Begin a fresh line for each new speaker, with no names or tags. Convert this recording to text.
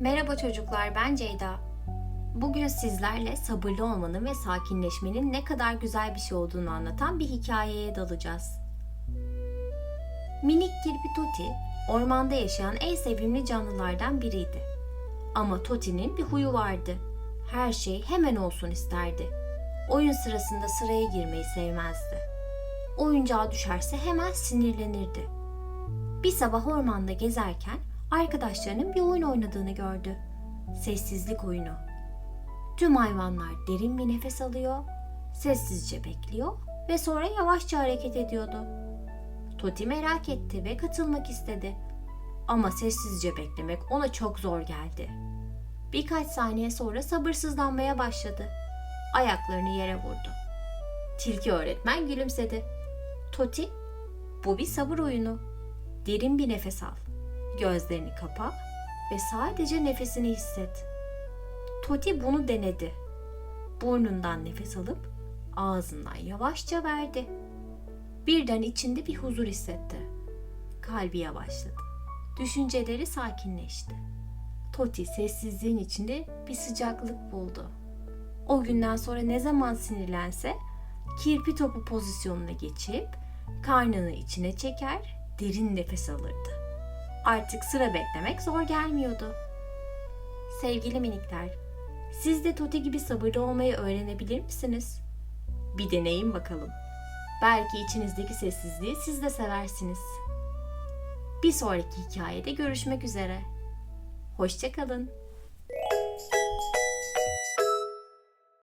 Merhaba çocuklar, ben Ceyda. Bugün sizlerle sabırlı olmanın ve sakinleşmenin ne kadar güzel bir şey olduğunu anlatan bir hikayeye dalacağız. Minik kirpi Toti, ormanda yaşayan en sevimli canlılardan biriydi. Ama Toti'nin bir huyu vardı. Her şey hemen olsun isterdi. Oyun sırasında sıraya girmeyi sevmezdi. Oyuncağa düşerse hemen sinirlenirdi. Bir sabah ormanda gezerken arkadaşlarının bir oyun oynadığını gördü. Sessizlik oyunu. Tüm hayvanlar derin bir nefes alıyor, sessizce bekliyor ve sonra yavaşça hareket ediyordu. Toti merak etti ve katılmak istedi. Ama sessizce beklemek ona çok zor geldi. Birkaç saniye sonra sabırsızlanmaya başladı. Ayaklarını yere vurdu. Tilki öğretmen gülümsedi. Toti, bu bir sabır oyunu. Derin bir nefes al. Gözlerini kapa ve sadece nefesini hisset. Toti bunu denedi. Burnundan nefes alıp ağzından yavaşça verdi. Birden içinde bir huzur hissetti. Kalbi yavaşladı. Düşünceleri sakinleşti. Toti sessizliğin içinde bir sıcaklık buldu. O günden sonra ne zaman sinirlense kirpi topu pozisyonuna geçip karnını içine çeker, derin nefes alırdı. Artık sıra beklemek zor gelmiyordu. Sevgili minikler, siz de Toti gibi sabırlı olmayı öğrenebilir misiniz? Bir deneyin bakalım. Belki içinizdeki sessizliği siz de seversiniz. Bir sonraki hikayede görüşmek üzere. Hoşçakalın.